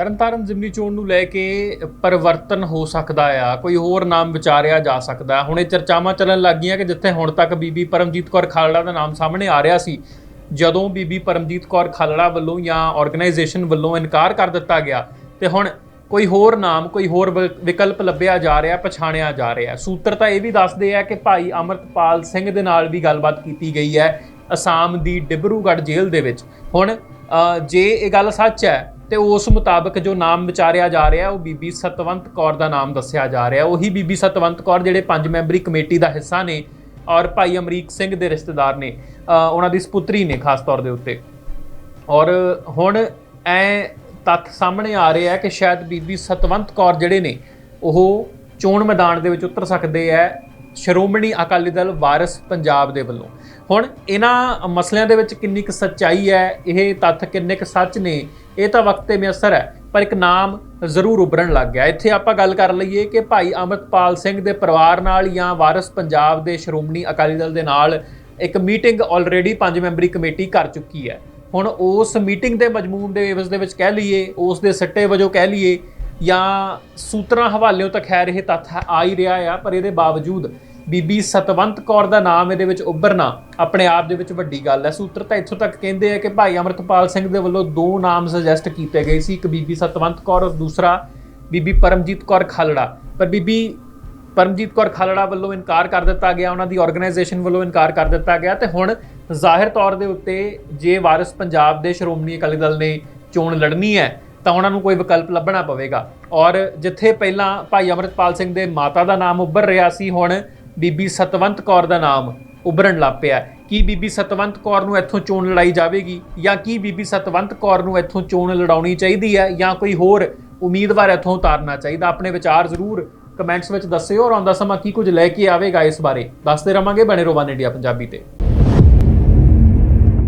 ਤਰਨਤਾਰਨ ਜ਼ਿਮਨੀ ਚੋਣ ਨੂੰ ਲੈ ਕੇ ਪਰਿਵਰਤਨ ਹੋ ਸਕਦਾ ਆ, ਕੋਈ ਹੋਰ ਨਾਮ ਵਿਚਾਰਿਆ ਜਾ ਸਕਦਾ। ਹੁਣ ਇਹ ਚਰਚਾਵਾਂ ਚੱਲਣ ਲੱਗੀਆਂ ਕਿ ਜਿੱਥੇ ਹੁਣ ਤੱਕ ਬੀਬੀ ਪਰਮਜੀਤ ਕੌਰ ਖਾਲੜਾ ਦਾ ਨਾਮ ਸਾਹਮਣੇ ਆ ਰਿਹਾ ਸੀ, ਜਦੋਂ ਬੀਬੀ ਪਰਮਜੀਤ ਕੌਰ ਖਾਲੜਾ ਵੱਲੋਂ ਜਾਂ ਆਰਗੇਨਾਈਜੇਸ਼ਨ ਵੱਲੋਂ ਇਨਕਾਰ ਕਰ ਦਿੱਤਾ ਗਿਆ ਤੇ ਹੁਣ ਕੋਈ ਹੋਰ ਨਾਮ, ਕੋਈ ਹੋਰ ਵਿ- ਵਿਕਲਪ ਲੱਭਿਆ ਜਾ ਰਿਹਾ, ਪਛਾਣਿਆ ਜਾ ਰਿਹਾ। ਸੂਤਰ ਤਾਂ ਇਹ ਵੀ ਦੱਸਦੇ ਆ ਕਿ ਭਾਈ ਅਮਰਤਪਾਲ ਸਿੰਘ ਦੇ ਨਾਲ ਵੀ ਗੱਲਬਾਤ ਕੀਤੀ ਗਈ ਹੈ, ਅਸਾਮ ਦੀ ਡਿਬਰੂਗੜ੍ਹ ਜੇਲ੍ਹ ਦੇ ਵਿੱਚ। ਹੁਣ ਜੇ ਇਹ ਗੱਲ ਸੱਚ ਹੈ ਤੇ ਉਸ ਮੁਤਾਬਕ ਜੋ ਨਾਮ ਵਿਚਾਰਿਆ ਜਾ ਰਿਹਾ, ਉਹ ਬੀਬੀ ਸਤਵੰਤ ਕੌਰ ਦਾ ਨਾਮ ਦੱਸਿਆ ਜਾ ਰਿਹਾ। ਉਹੀ ਬੀਬੀ ਸਤਵੰਤ ਕੌਰ ਜਿਹੜੇ ਪੰਜ ਮੈਂਬਰੀ ਕਮੇਟੀ ਦਾ ਹਿੱਸਾ ਨੇ ਔਰ ਭਾਈ ਅਮਰੀਕ ਸਿੰਘ ਦੇ ਰਿਸ਼ਤੇਦਾਰ ਨੇ ਉਹਨਾਂ ਦੀ ਸੁਪੁੱਤਰੀ ਨੇ ਖਾਸ ਤੌਰ ਦੇ ਉੱਤੇ। ਔਰ ਹੁਣ ਐ ਤੱਥ ਸਾਹਮਣੇ ਆ ਰਿਹਾ ਹੈ ਕਿ ਸ਼ਾਇਦ ਬੀਬੀ ਸਤਵੰਤ ਕੌਰ ਜਿਹੜੇ ਨੇ, ਉਹ ਚੋਣ ਮੈਦਾਨ ਦੇ ਵਿੱਚ ਉਤਰ ਸਕਦੇ ਐ ਸ਼੍ਰੋਮਣੀ ਅਕਾਲੀ ਦਲ ਵਾਰਿਸ ਪੰਜਾਬ ਦੇ ਵੱਲੋਂ। ਹੁਣ ਇਹਨਾਂ ਮਸਲਿਆਂ ਦੇ ਵਿੱਚ ਕਿੰਨੀ ਕੁ ਸੱਚਾਈ ਹੈ, ਇਹ ਤੱਥ ਕਿੰਨੇ ਕੁ ਸੱਚ ਨੇ, ਇਹ ਤਾਂ ਵਕਤ ਤੇ ਮਿਆਸਰ ਹੈ, ਪਰ ਇੱਕ ਨਾਮ ਜ਼ਰੂਰ ਉਭਰਨ ਲੱਗ ਗਿਆ। ਇੱਥੇ ਆਪਾਂ ਗੱਲ ਕਰ ਲਈਏ ਕਿ ਭਾਈ ਅਮਰਤਪਾਲ ਸਿੰਘ ਦੇ ਪਰਿਵਾਰ ਨਾਲ ਜਾਂ ਵਾਰਿਸ ਪੰਜਾਬ ਦੇ ਸ਼੍ਰੋਮਣੀ ਅਕਾਲੀ ਦਲ ਦੇ ਨਾਲ ਇੱਕ ਮੀਟਿੰਗ ਆਲਰੇਡੀ ਪੰਜ ਮੈਂਬਰੀ ਕਮੇਟੀ ਕਰ ਚੁੱਕੀ ਹੈ। ਹੁਣ ਉਸ ਮੀਟਿੰਗ ਦੇ ਮਜਮੂਨ ਦੇ ਵਿਵਸ ਦੇ ਵਿੱਚ ਕਹਿ ਲਈਏ, ਉਸ ਦੇ ਸੱਟੇ ਵਜੋਂ ਕਹਿ ਲਈਏ ਜਾਂ ਸੂਤਰਾਂ ਹਵਾਲਿਆਂ ਤੱਕ ਖੈਰ ਇਹ ਤੱਥ ਆ ਹੀ ਰਿਹਾ ਆ, ਪਰ ਇਹਦੇ ਬਾਵਜੂਦ ਬੀਬੀ ਸਤਵੰਤ ਕੌਰ ਦਾ ਨਾਮ ਇਹਦੇ ਵਿੱਚ ਉੱਭਰਨਾ ਆਪਣੇ ਆਪ ਦੇ ਵਿੱਚ ਵੱਡੀ ਗੱਲ ਹੈ। ਸੂਤਰ ਤਾਂ ਇੱਥੋਂ ਤੱਕ ਕਹਿੰਦੇ ਆ ਕਿ ਭਾਈ ਅਮਰਤਪਾਲ ਸਿੰਘ ਦੇ ਵੱਲੋਂ ਦੋ ਨਾਮ ਸੁਜੈਸਟ ਕੀਤੇ ਗਏ ਸੀ, ਇੱਕ ਬੀਬੀ ਸਤਵੰਤ ਕੌਰ ਔਰ ਦੂਸਰਾ ਬੀਬੀ ਪਰਮਜੀਤ ਕੌਰ ਖਾਲੜਾ। ਪਰ ਬੀਬੀ ਪਰਮਜੀਤ ਕੌਰ ਖਾਲੜਾ ਵੱਲੋਂ ਇਨਕਾਰ ਕਰ ਦਿੱਤਾ ਗਿਆ, ਉਹਨਾਂ ਦੀ ਆਰਗੇਨਾਈਜੇਸ਼ਨ ਵੱਲੋਂ ਇਨਕਾਰ ਕਰ ਦਿੱਤਾ ਗਿਆ ਤੇ ਹੁਣ ਜ਼ਾਹਿਰ ਤੌਰ ਦੇ ਉੱਤੇ ਜੇ ਵਾਰਿਸ ਪੰਜਾਬ ਦੇ ਸ਼੍ਰੋਮਣੀ ਅਕਾਲੀ ਦਲ ਨੇ ਚੋਣ ਲੜਨੀ ਹੈ ਤਾਂ ਉਹਨਾਂ ਨੂੰ ਕੋਈ ਵਿਕਲਪ ਲੱਭਣਾ ਪਵੇਗਾ। ਔਰ ਜਿੱਥੇ ਪਹਿਲਾਂ ਭਾਈ ਅਮਰਤਪਾਲ ਸਿੰਘ ਦੇ ਮਾਤਾ ਦਾ ਨਾਮ ਉੱਭਰ ਰਿਹਾ ਸੀ, ਹੁਣ ਬੀਬੀ ਸਤਵੰਤ ਕੌਰ ਦਾ ਨਾਮ ਉੱਭਰਨ ਲੱਗ ਪਿਆ ਕੀ ਬੀਬੀ ਸਤਵੰਤ ਕੌਰ ਨੂੰ ਇੱਥੋਂ ਚੋਣ ਲੜਾਈ ਜਾਵੇਗੀ? ਜਾਂ ਕੀ ਬੀਬੀ ਸਤਵੰਤ ਕੌਰ ਨੂੰ ਇੱਥੋਂ ਚੋਣ ਲੜਾਉਣੀ ਚਾਹੀਦੀ ਹੈ? ਜਾਂ ਕੋਈ ਹੋਰ ਉਮੀਦਵਾਰ ਇੱਥੋਂ ਉਤਾਰਨਾ ਚਾਹੀਦਾ? ਆਪਣੇ ਵਿਚਾਰ ਜ਼ਰੂਰ ਕਮੈਂਟਸ ਵਿੱਚ ਦੱਸਿਓ ਔਰ ਆਉਂਦਾ ਸਮਾਂ ਕੀ ਕੁਝ ਲੈ ਕੇ ਆਵੇਗਾ ਇਸ ਬਾਰੇ? ਦੱਸਦੇ ਰਵਾਂਗੇ ਬਣੇ ਰੋਵਾਨ ਇੰਡੀਆ ਪੰਜਾਬੀ ਤੇ।